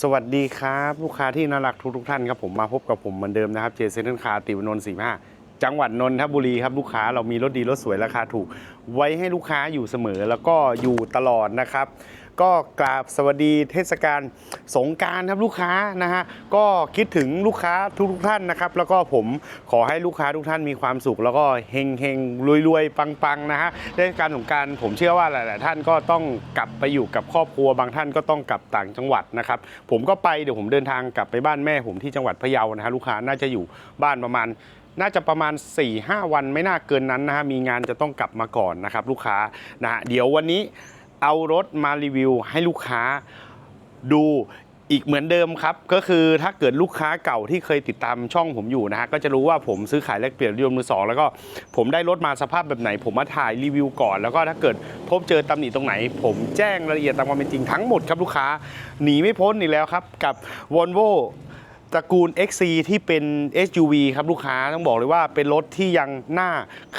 สวัสดีครับลูกค้าที่น่ารักทุกทุกท่านครับผมมาพบกับผมเหมือนเดิมนะครับเจเซนต์คาติวนนท์สี่ห้าจังหวัดนนทบุรีครับลูกค้าเรามีรถดีรถสวยราคาถูก ไว้ให้ลูกค้าอยู่เสมอแล้วก็อยู่ตลอดนะครับ ก็กราบสวัสดีเทศกาลสงการครับลูกค้านะฮะก็คิดถึงลูกค้าทุกทุกท่านนะครับ แล้วก็ผมขอให้ลูกค้าทุกท่านมีความสุข แล้วก็เฮงเฮงรวยรวยๆปังๆนะฮะเทศกาลสงการผมเชื่อว่าหลาย ๆ ท่านก็ต้องกลับไปอยู่กับครอบครัวบางท่านก็ต้องกลับต่างจังหวัดนะครับ ผมก็ไปเดี๋ยวผมเดินทางกลับไปบ้านแม่ผมที่จังหวัดพะเยานะฮะลูกค้าน่าจะอยู่บ้านประมาณน่าจะประมาณ 4-5 วันไม่น่าเกินนั้นนะฮะมีงานจะต้องกลับมาก่อนนะครับลูกค้านะฮะเดี๋ยววันนี้ เอารถมารีวิวให้ลูกค้าดูอีกเหมือนเดิมครับ ก็คือถ้าเกิดลูกค้าเก่าที่เคยติดตามช่องผมอยู่นะฮะก็จะรู้ว่าผมซื้อขายแลกเปลี่ยนรถยนต์มือสองแล้วก็ผมได้รถมาสภาพแบบไหน ผมมาถ่ายรีวิวก่อน แล้วก็ถ้าเกิดพบเจอตำหนิตรงไหน ผมแจ้งรายละเอียดตามความเป็นจริงทั้งหมดครับลูกค้าหนีไม่พ้นอีกแล้วครับ กับ Volvo ตระกูล XC ที่เป็น SUV ครับลูกค้าต้องบอกเลยว่าเป็นรถที่ยังน่า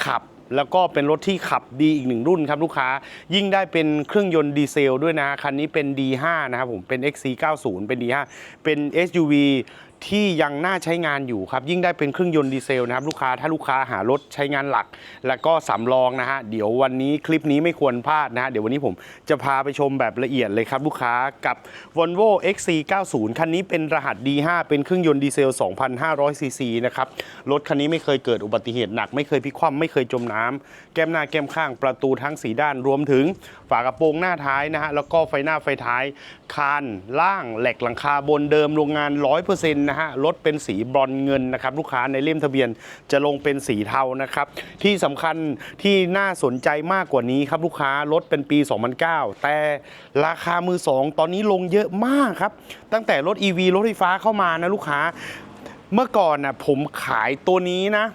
ขับ แล้วก็เป็นรถที่ขับดีอีกหนึ่งรุ่นครับลูกค้า ยิ่งได้เป็นเครื่องยนต์ดีเซลด้วยนะ คันนี้เป็น D5 นะครับผม เป็น XC90 เป็น D5 เป็น SUV ที่ยังน่าใช้งานอยู่ครับ ยิ่งได้เป็นเครื่องยนต์ดีเซลนะครับลูกค้าถ้าลูกค้าหารถใช้งานหลัก แล้วก็สำรองนะฮะเดี๋ยววันนี้คลิปนี้ไม่ควรพลาดนะฮะเดี๋ยววันนี้ผมจะพาไปชมแบบละเอียดเลยครับ ลูกค้ากับ Volvo XC90 คันนี้เป็นรหัส D5 เป็นเครื่องยนต์ดีเซล 2,500 ซีซีนะครับรถคันนี้ไม่เคยเกิดอุบัติเหตุหนัก ไม่เคยพลิกคว่ำไม่เคยจมน้ำแก้มหน้าแก้มข้างประตูทั้งสีด้านรวมถึงฝากระโปรงหน้าท้ายนะฮะแล้วก็ไฟหน้าไฟท้ายคานล่างแหลกหลังคาบนเดิมโรงงาน 100%นะฮะรถเป็นสีบรอนเงินนะครับลูกค้าในเล่มทะเบียนจะลงเป็นสีเทานะครับที่สำคัญที่น่าสนใจมากกว่านี้ครับลูกค้ารถเป็นปี 2009 แต่ราคามือสองตอนนี้ลงเยอะมากครับ ตั้งแต่รถ EV รถไฟฟ้าเข้ามานะลูกค้าเมื่อก่อนนะผมขายตัวนี้นะ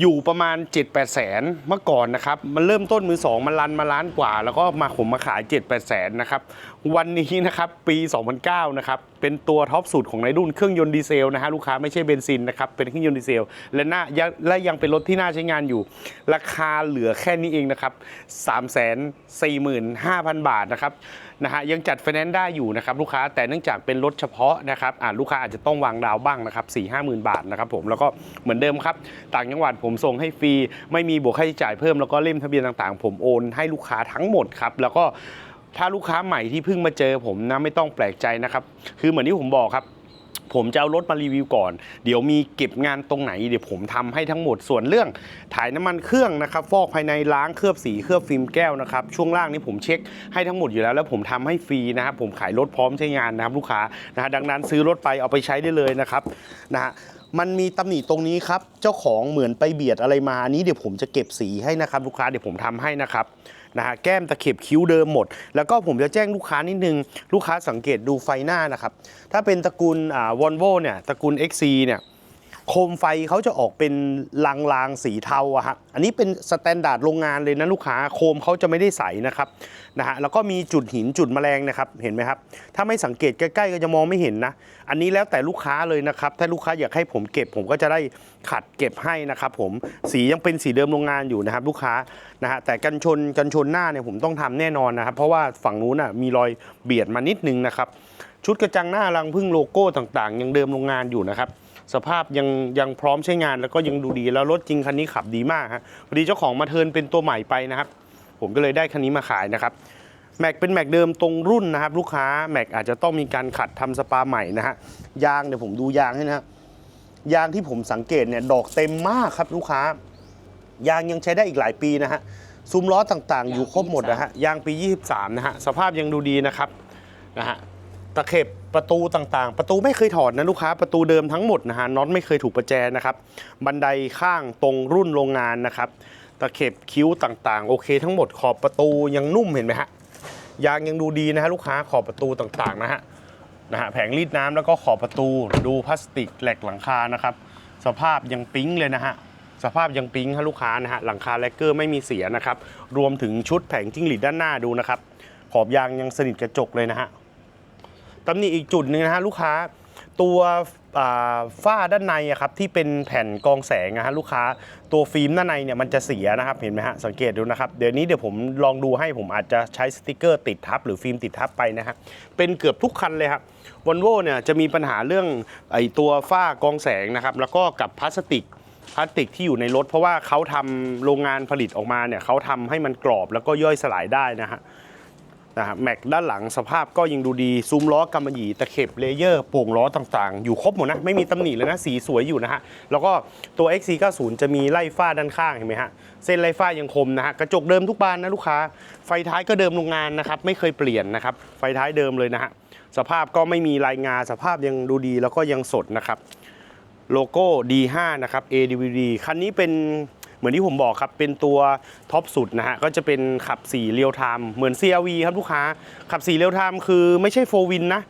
อยู่ประมาณ 7 8แสนเมื่อก่อนนะครับ มันเริ่มต้นมือ2มันรันมาล้านกว่า แล้วก็มาผมมาขาย 7 8แสนนะครับวันนี้นะครับปี 2009 นะครับ เป็นตัวท็อปสุดของในรุ่นเครื่องยนต์ดีเซลนะฮะลูกค้าไม่ใช่เบนซินนะครับ เป็นเครื่องยนต์ดีเซล และน่าและยังเป็นรถที่น่าใช้งานอยู่ ราคาเหลือแค่นี้เองนะครับ 3 4 5 0 0 0 บาทนะครับนะฮะยังจัดไฟแนนซ์ได้อยู่นะครับลูกค้าแต่เนื่องจากเป็นรถเฉพาะนะครับอ่าลูกค้าอาจจะต้องวางดาวบ้างนะครับ4 5 0 0 0 0บาทนะครับผมแล้วก็เหมือนเดิมครับ ต่างจังหวัดผมส่งให้ฟรี ไม่มีบวกค่าใช้จ่ายเพิ่มแล้วก็เล่มทะเบียนต่างๆ ผมโอนให้ลูกค้าทั้งหมดครับแล้วก็ ถ้าลูกค้าใหม่ที่เพิ่งมาเจอผมนะไม่ต้องแปลกใจนะครับ คือเหมือนที่ผมบอกครับ ผมจะเอารถมารีวิวก่อน เดี๋ยวมีเก็บงานตรงไหนเดี๋ยวผมทำให้ทั้งหมดส่วนเรื่อง ถ่ายน้ำมันเครื่องนะครับ ฟอกภายในล้างเคลือบสีเคลือบฟิล์มแก้วนะครับ ช่วงล่างนี่ผมเช็คให้ทั้งหมดอยู่แล้ว แล้วผมทำให้ฟรีนะครับผมขายรถพร้อมใช้งานนะครับลูกค้านะฮะดังนั้นซื้อรถไปเอาไปใช้ได้เลยนะครับนะฮะมันมีตำหนิตรงนี้ครับ เจ้าของเหมือนไปเบียดอะไรมาอันนี้เดี๋ยวผมจะเก็บสีให้นะครับลูกค้าเดี๋ยวผมทำให้นะครับ นะฮะแก้มตะเข็บคิ้วเดิมหมด แล้วก็ผมจะแจ้งลูกค้านิดนึง ลูกค้าสังเกตดูไฟหน้านะครับ ถ้าเป็นตระกูลอ่าวอลโวเนี่ยตระกูล XC เนี่ย โคมไฟเขาจะออกเป็นลางๆสีเทาอะฮะอันนี้เป็นสแตนดาร์ดโรงงานเลยนะลูกค้าโคมเขาจะไม่ได้ใสนะครับนะฮะแล้วก็มีจุดหินจุดแมลงนะครับเห็นไหมครับ ถ้าไม่สังเกตใกล้ๆก็จะมองไม่เห็นนะ อันนี้แล้วแต่ลูกค้าเลยนะครับ ถ้าลูกค้าอยากให้ผมเก็บผมก็จะได้ขัดเก็บให้นะครับผมสียังเป็นสีเดิมโรงงานอยู่นะครับ ลูกค้านะฮะแต่กันชนกันชนหน้าเนี่ยผมต้องทำแน่นอนนะครับ เพราะว่าฝั่งนู้นน่ะมีรอยเบียดมานิดนึงนะครับชุดกระจังหน้ารังพึ่งโลโก้ต่างๆ ยังเดิมโรงงานอยู่นะครับ สภาพยังยังพร้อมใช้งานแล้วก็ยังดูดีแล้วรถจริงคันนี้ขับดีมากฮะพอดีเจ้าของมาเทินเป็นตัวใหม่ไปนะครับ ผมก็เลยได้คันนี้มาขายนะครับแม็กเป็นแม็กเดิมตรงรุ่นนะครับ ลูกค้าแม็กอาจจะต้องมีการขัดทำสปาใหม่นะฮะยางเดี๋ยวผมดูยางให้นะยางที่ผมสังเกตเนี่ยดอกเต็มมากครับลูกค้ายางยังใช้ได้อีกหลายปีนะฮะซุ้มล้อต่างๆ อยู่ครบหมดนะฮะยางปี 23 นะฮะสภาพยังดูดีนะครับนะฮะตะเข็บ ประตูต่างๆ ประตูไม่เคยถอดนะลูกค้าประตูเดิมทั้งหมดนะฮะน็อตไม่เคยถูกประแจนะครับ บันไดข้างตรงรุ่นโรงงานนะครับ ตะเข็บคิ้วต่างๆ โอเค ทั้งหมดขอบประตูยังนุ่มเห็นไหมฮะยางยังดูดีนะฮะลูกค้าขอบประตูต่างๆนะฮะนะฮะแผงรีดน้ำแล้วก็ขอบประตูดูพลาสติกแหลกหลังคานะครับ สภาพยังปิ๊งเลยนะฮะสภาพยังปิ๊งฮะลูกค้านะฮะหลังคาแลกเกอร์ไม่มีเสียนะครับรวมถึงชุดแผงจิ้งหรีดด้านหน้าดูนะครับขอบยางยังสนิทกระจกเลยนะฮะ ตำหนิอีกจุดหนึ่งนะฮะลูกค้าตัวฝ้าด้านในครับที่เป็นแผ่นกองแสงนะฮะลูกค้าตัวฟิล์มด้านในเนี่ยมันจะเสียนะครับเห็นไหมฮะสังเกตดูนะครับเดี๋ยวนี้เดี๋ยวผมลองดูให้ผมอาจจะใช้สติกเกอร์ติดทับหรือฟิล์มติดทับไปนะฮะเป็นเกือบทุกคันเลยครับวอลโวเนี่ยจะมีปัญหาเรื่องไอตัวฝ้ากองแสงนะครับแล้วก็กับพลาสติกพลาสติกที่อยู่ในรถ เพราะว่าเขาทำโรงงานผลิตออกมาเนี่ยเขาทำให้มันกรอบแล้วก็ย่อยสลายได้นะฮะ นะฮะแม็กด้านหลังสภาพก็ยังดูดี ซุ้มล้อกำมะหยี่ตะเข็บเลเยอร์โป่งล้อต่างๆ อยู่ครบหมดนะ ไม่มีตำหนิเลยนะ สีสวยอยู่นะฮะ แล้วก็ตัว XC90 จะมีไล่ฝ้าด้านข้างเห็นไหมฮะ เส้นไล่ฝ้ายังคมนะฮะ กระจกเดิมทุกบานนะลูกค้า ไฟท้ายก็เดิมโรงงานนะครับ ไม่เคยเปลี่ยนนะครับ ไฟท้ายเดิมเลยนะฮะ สภาพก็ไม่มีรายงานสภาพยังดูดีแล้วก็ยังสดนะครับ โลโก้ D5 นะครับ ADVD คันนี้เป็น เหมือนที่ผมบอกครับเป็นตัวท็อปสุดนะฮะก็จะเป็นขับ4เรียลไทม์เหมือน CRV ครับลูกค้าขับ4เรียลไทม์คือไม่ใช่4วินนะ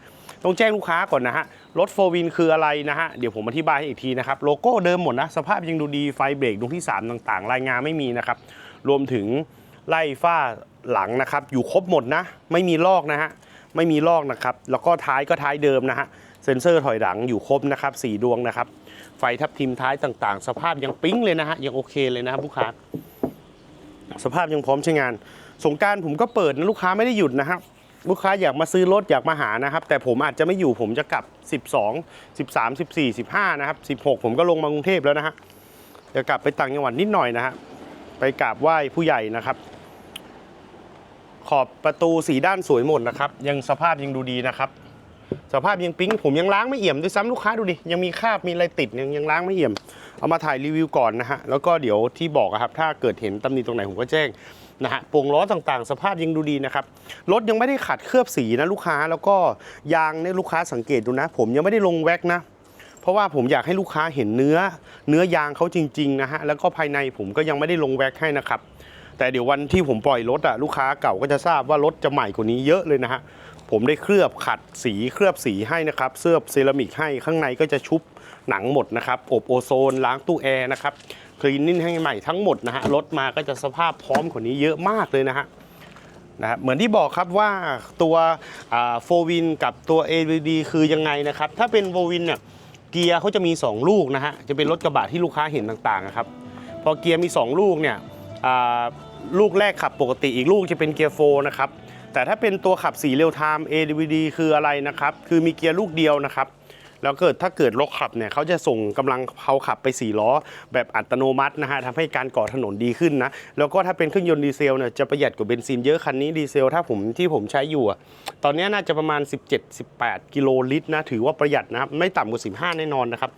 ต้องแจ้งลูกค้าก่อนนะฮะรถ4วินคืออะไรนะฮะ เดี๋ยวผมอธิบายให้อีกทีนะครับ โลโก้เดิมหมดนะ สภาพยังดูดีไฟเบรกดวงที่ 3 ต่างๆ รายงานไม่มีนะครับ รวมถึงไล่ฝ้าหลังนะครับ อยู่ครบหมดนะ ไม่มีลอกนะฮะ ไม่มีลอกนะครับ แล้วก็ท้ายก็ท้ายเดิมนะฮะ เซ็นเซอร์ถอยหลังอยู่ครบนะครับสีดวงนะครับ ไฟทับทิมท้ายต่างๆ สภาพยังปิ๊งเลยนะฮะ ยังโอเคเลยนะครับลูกค้า สภาพยังพร้อมใช้งาน สงการผมก็เปิดนะลูกค้าไม่ได้หยุดนะครับ ลูกค้าอยากมาซื้อรถอยากมาหานะครับ แต่ผมอาจจะไม่อยู่ผมจะกลับ 12 13 14 15 นะครับ 16 ผมก็ลงมากรุงเทพแล้วนะฮะจะกลับไปต่างจังหวัดนิดหน่อยนะฮะไปกราบไหว้ผู้ใหญ่นะครับ ขอบประตูสีด้านสวยหมดนะครับ ยังสภาพยังดูดีนะครับ สภาพยังปิ๊งผมยังล้างไม่เอี่ยมด้วยซ้ำลูกค้าดูดิยังมีคราบมีอะไรติดยังยังล้างไม่เอี่ยม เอามาถ่ายรีวิวก่อนนะฮะแล้วก็เดี๋ยวที่บอกครับถ้าเกิดเห็นตำหนิตรงไหนผมก็แจ้งนะฮะโป่งล้อต่างๆ สภาพยังดูดีนะครับรถยังไม่ได้ขัดเคลือบสีนะลูกค้าแล้วก็ยางเนี่ยลูกค้าสังเกตดูนะ ผมยังไม่ได้ลงแว็กนะเพราะว่าผมอยากให้ลูกค้าเห็นเนื้อ เนื้อยางเขาจริงๆนะฮะแล้วก็ภายในผมก็ยังไม่ได้ลงแว็กให้นะครับแต่เดี๋ยววันที่ผมปล่อยรถอะลูกค้าเก่าก็จะทราบว่ารถจะใหม่กว่านี้เยอะเลยนะฮะ ผมได้เคลือบขัดสีเคลือบสีให้นะครับเสื้อบเซรามิกให้ข้างในก็จะชุบหนังหมดนะครับ อบโอโซนล้างตู้แอร์นะครับคลีนนิ่งให้ใหม่ทั้งหมดนะฮะรถมาก็จะสภาพพร้อมกว่านี้เยอะมากเลยนะฮะนะครับเหมือนที่บอกครับว่าตัวโฟวินกับตัว AVD คือยังไงนะครับ ถ้าเป็นโฟวินเนี่ยเกียร์เขาจะมี 2 ลูกนะฮะจะเป็นรถกระบะที่ลูกค้าเห็นต่างๆนะครับ พอเกียร์มี 2 ลูกเนี่ย ลูกแรกขับปกติอีกลูกจะเป็นเกียร์โฟนะครับแต่ถ้าเป็นตัวขับ4เร็วไทม์ ADVD คืออะไรนะครับ คือมีเกียร์ลูกเดียวนะครับ แล้วเกิดถ้าเกิดรถขับเนี่ยเขาจะส่งกำลังเขาขับไป 4 ล้อ แบบอัตโนมัตินะฮะทำให้การก่อถนนดีขึ้นนะแล้วก็ถ้าเป็นเครื่องยนต์ดีเซลเนี่ยจะประหยัดกว่าเบนซินเยอะคันนี้ดีเซลถ้าผมที่ผมใช้อยู่อะตอนนี้น่าจะประมาณ 17-18 กิโลลิตรนะถือว่าประหยัดนะครับไม่ต่ำกว่า 15 แน่นอนนะครับ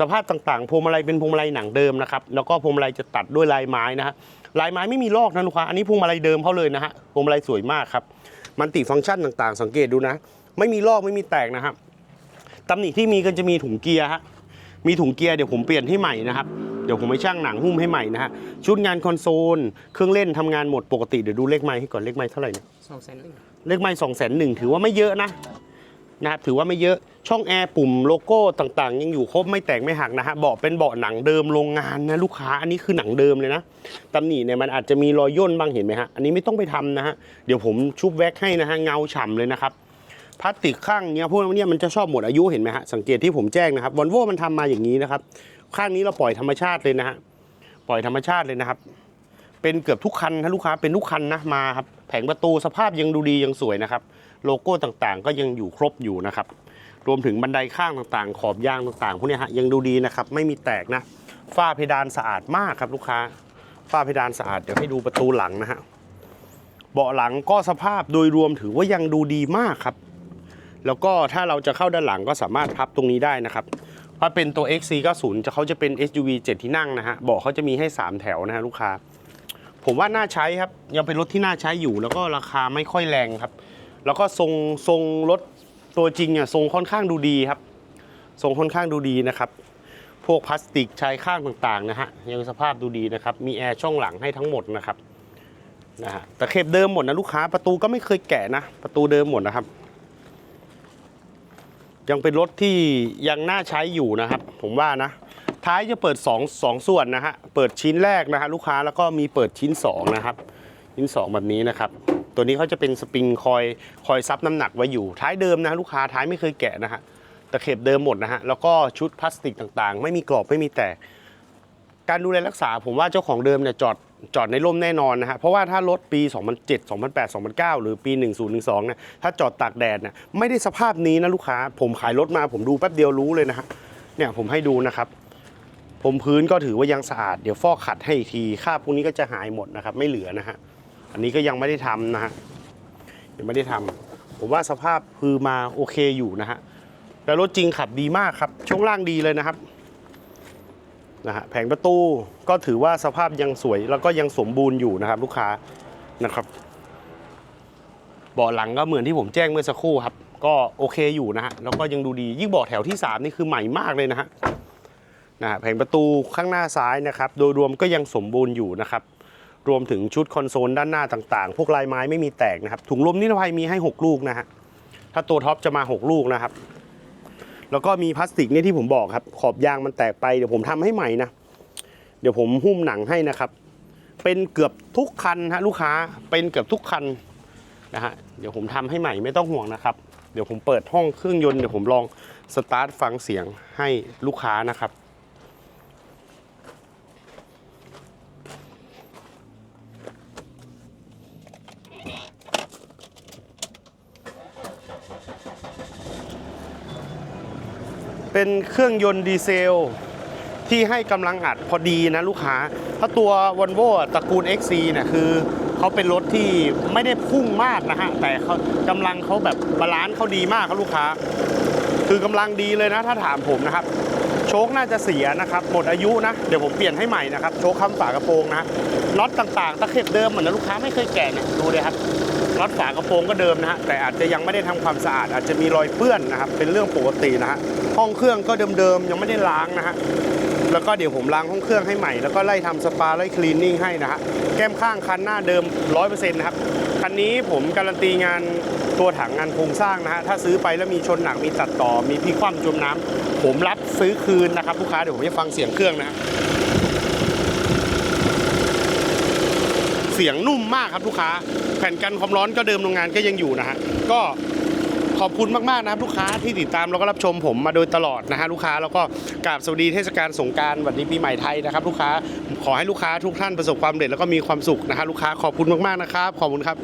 สภาพต่างๆพวงมาลัยเป็นพวงมาลัยหนังเดิมนะครับแล้วก็พวงมาลัยจะตัดด้วยลายไม้นะฮะลายไม้ไม่มีลอกนะลูกค้าอันนี้พวงมาลัยเดิมเขาเลยนะฮะพวงมาลัยสวยมากครับมันติฟังก์ชันต่างๆ สังเกตดูนะ ไม่มีลอกไม่มีแตกนะครับ ตำหนิที่มีก็จะมีถุงเกียร์ฮะมีถุงเกียร์เดี๋ยวผมเปลี่ยนให้ใหม่นะครับเดี๋ยวผมไปช่างหนังหุ้มให้ใหม่นะฮะชุดงานคอนโซล เครื่องเล่นทำงานหมดปกติเดี๋ยวดูเลขไม้ให้ก่อนเลขไม้เท่าไหร่เนี่ยสองแสนหนึ่งเลขไม้สองแสนหนึ่งถือว่าไม่เยอะนะนะครับถือว่าไม่เยอะช่องแอร์ปุ่มโลโก้ต่างๆ ยังอยู่ครบไม่แตกไม่หักนะฮะเบาะเป็นเบาะหนังเดิมโรงงานนะลูกค้าอันนี้คือหนังเดิมเลยนะตำหนิเนี่ยมันอาจจะมีรอยย่นบ้างเห็นไหมฮะอันนี้ไม่ต้องไปทำนะฮะเดี๋ยวผมชุบแว็กให้นะฮะเงาฉ่ำเลยนะครับ พลาสติกข้างเนี้ยพวกนี้มันจะชอบหมดอายุเห็นไหมฮะสังเกตที่ผมแจ้งนะครับวอลโวมันทำมาอย่างนี้นะครับ ข้างนี้เราปล่อยธรรมชาติเลยนะฮะปล่อยธรรมชาติเลยนะครับ เป็นเกือบทุกคันนะลูกค้าเป็นทุกคันนะมาครับแผงประตูสภาพยังดูดียังสวยนะครับ โลโก้ต่างๆ ก็ยังอยู่ครบอยู่นะครับ รวมถึงบันไดข้างต่างๆ ขอบยางต่างๆพวกนี้ฮะยังดูดีนะครับไม่มีแตกนะฝ้าเพดานสะอาดมากครับลูกค้าฝ้าเพดานสะอาดเดี๋ยวให้ดูประตูหลังนะฮะเบาะหลังก็สภาพโดยรวมถือว่ายังดูดีมากครับ แล้วก็ถ้าเราจะเข้าด้านหลังก็สามารถพับตรงนี้ได้นะครับถ้าเป็นตัว XC90 จะเขาจะเป็น SUV 7 ที่นั่งนะฮะเบาะเขาจะมีให้ 3 แถวนะฮะลูกค้า ผมว่าน่าใช้ครับ ยังเป็นรถที่น่าใช้อยู่ แล้วก็ราคาไม่ค่อยแรงครับ แล้วก็ทรงทรงรถตัวจริงเนี่ยทรงค่อนข้างดูดีครับ ทรงค่อนข้างดูดีนะครับ พวกพลาสติกชายข้างต่างๆนะฮะยังสภาพดูดีนะครับ มีแอร์ช่องหลังให้ทั้งหมดนะครับนะฮะแต่เข็บเดิมหมดนะลูกค้าประตูก็ไม่เคยแกะนะ ประตูเดิมหมดนะครับ ยังเป็นรถที่ยังน่าใช้อยู่นะครับ ผมว่านะ ท้ายจะเปิด2งส่วนนะฮะ เปิดชิ้นแรกนะฮะลูกค้าแล้วก็มีเปิดชิ้น 2 นะครับ ชิ้น 2 แบบนี้นะครับ ตัวนี้เขาจะเป็นสปริงคอยคอยซับน้ำหนักไว้อยู่ ท้ายเดิมนะลูกค้าท้ายไม่เคยแกะนะฮะตะเข็บเดิมหมดนะฮะแล้วก็ชุดพลาสติกต่างๆ ไม่มีกรอบไม่มีแตก การดูแลรักษาผมว่าเจ้าของเดิมเนี่ยจอดจอดในร่มแน่นอนนะฮะเพราะว่าถ้ารถปี 2007 2008 2009 หรือปี 1012เนี่ยถ้าจอดตากแดดเนี่ยไม่ได้สภาพนี้นะลูกค้า ผมขายรถมาผมดูแป๊บเดียวรู้เลยนะฮะเนี่ยผมให้ดูนะครับ ผมพื้นก็ถือว่ายังสะอาดเดี๋ยวฟอกขัดให้อีกทีคราบพวกนี้ก็จะหายหมดนะครับ ไม่เหลือนะฮะอันนี้ก็ยังไม่ได้ทำนะฮะยังไม่ได้ทำผมว่าสภาพคือมาโอเคอยู่นะฮะแล้วรถจริงขับดีมากครับช่วงล่างดีเลยนะครับ นะฮะแผงประตูก็ถือว่าสภาพยังสวยแล้วก็ยังสมบูรณ์อยู่นะครับ ลูกค้านะครับเบาะหลังก็เหมือนที่ผมแจ้งเมื่อสักครู่ครับ ก็โอเคอยู่นะฮะแล้วก็ยังดูดียิ่งเบาะแถวที่ 3 นี่คือใหม่มากเลยนะฮะนะฮะแผงประตูข้างหน้าซ้ายนะครับ โดยรวมก็ยังสมบูรณ์อยู่นะครับ รวมถึงชุดคอนโซลด้านหน้าต่างๆ พวกลายไม้ไม่มีแตกนะครับถุงลมนิรภัยมีให้ 6 ลูกนะฮะถ้าตัวท็อปจะมา 6 ลูกนะครับ แล้วก็มีพลาสติกเนี่ยที่ผมบอกครับ ขอบยางมันแตกไปเดี๋ยวผมทำให้ใหม่นะเดี๋ยวผมหุ้มหนังให้นะครับ เป็นเกือบทุกคันฮะลูกค้าเป็นเกือบทุกคันนะฮะเดี๋ยวผมทำให้ใหม่ไม่ต้องห่วงนะครับ เดี๋ยวผมเปิดห้องเครื่องยนต์เดี๋ยวผมลองสตาร์ทฟังเสียงให้ลูกค้านะครับ เป็นเครื่องยนต์ดีเซล ที่ให้กำลังอัดพอดีนะลูกค้าถ้าตัว v o l v o ตระกูล XC เนี่ยคือเขาเป็นรถที่ไม่ได้พุ่งมากนะฮะ แต่เขากำลังเขาแบบบาลานซ์เขาดีมากครับลูกค้า คือกำลังดีเลยนะถ้าถามผมนะครับ โชคน่าจะเสียนะครับหมดอายุนะเดี๋ยวผมเปลี่ยนให้ใหม่นะครับโชคคำฝากระโปรงนะน็อตต่างๆตะเข็บเดิมเหมือนนะลูกค้าไม่เคยแกะเนี่ยดูเลยครับน็อตฝากระโปรงก็เดิมนะฮะแต่อาจจะยังไม่ได้ทำความสะอาด อาจจะมีรอยเปื้อนนะครับเป็นเรื่องปกตินะฮะห้องเครื่องก็เดิมๆยังไม่ได้ล้างนะฮะ แล้วก็เดี๋ยวผมล้างห้องเครื่องให้ใหม่ แล้วก็ไล่ทำสปาไล่คลีนนิ่งให้นะฮะแก้มข้างคันหน้าเดิม 100%นะครับคันนี้ผมการันตีงานตัวถังงานโครงสร้างนะฮะถ้าซื้อไปแล้วมีชนหนักมีตัดต่อ มีพลิกคว่ำจมน้ำผมรับซื้อคืนนะครับลูกค้าเดี๋ยวผมจะฟังเสียงเครื่องนะฮะเสียงนุ่มมากครับลูกค้า แผ่นกันความร้อนก็เดิมโรงงานก็ยังอยู่นะฮะก็ ขอบคุณมากๆนะครับลูกค้าที่ติดตามแล้วก็รับชมผมมาโดยตลอดนะฮะลูกค้าแล้วก็กราบสวัสดีเทศกาลสงการวันดีปีใหม่ไทยนะครับลูกค้าขอให้ลูกค้าทุกท่านประสบความสำเร็จแล้วก็มีความสุขนะฮะลูกค้าขอบคุณมากๆนะครับขอบคุณครับ